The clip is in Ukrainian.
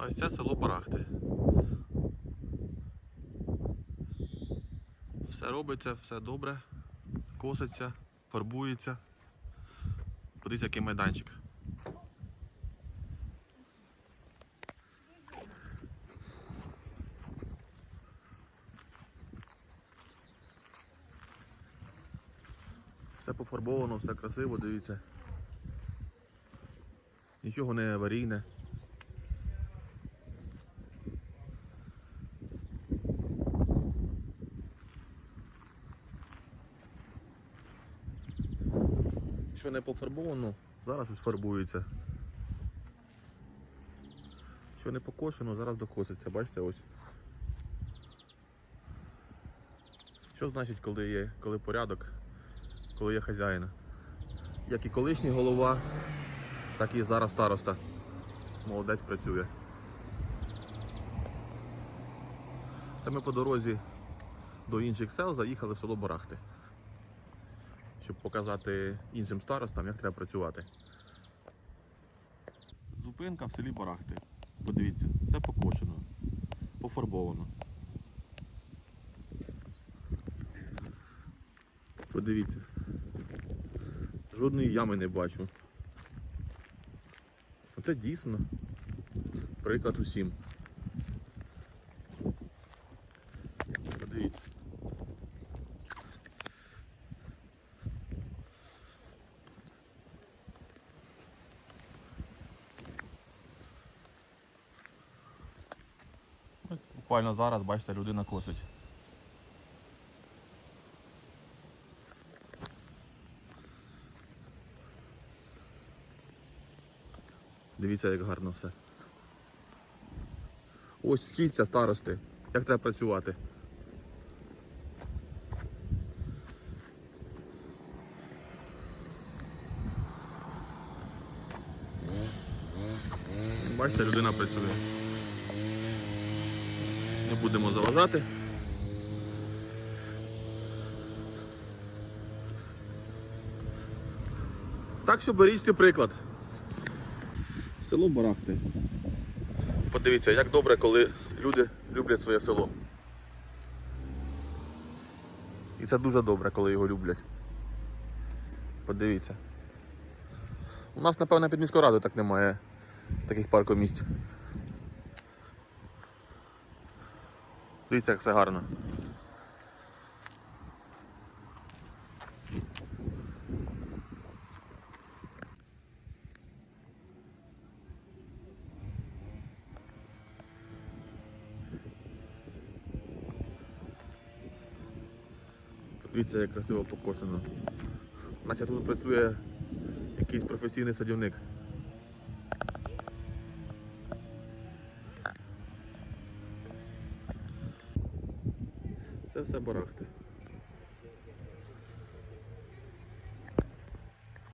А ось це село Барахти. Все робиться, все добре, коситься, фарбується. Подивіться, який майданчик. Все пофарбовано, все красиво, дивіться. Нічого не аварійне. Що не пофарбовано, зараз ось фарбується. Що не покошено, зараз докоситься, бачите ось. Що значить, коли є коли порядок, коли є хазяїн? Як і колишній голова, так і зараз староста. Молодець працює. Це ми по дорозі до інших сел заїхали в село Барахти. Щоб показати іншим старостам, як треба працювати. Зупинка в селі Барахти. Подивіться, все покошено, пофарбовано. Подивіться. Жодної ями не бачу. Оце дійсно приклад усім. Подивіться. Ось Буквально зараз, бачите, людина косить. Дивіться, як гарно все. Ось вчіться старости, як треба працювати. Бачите, людина працює. Будемо заважати. Так що беріть всі приклад. Село Барахти. Подивіться, як добре, коли люди люблять своє село. І це дуже добре, коли його люблять. Подивіться. У нас, напевно, під міською радою так немає таких паркомісць. Дивіться, як все гарно. Подивіться, як красиво покошено. Наче тут працює якийсь професійний садівник. Все барахти.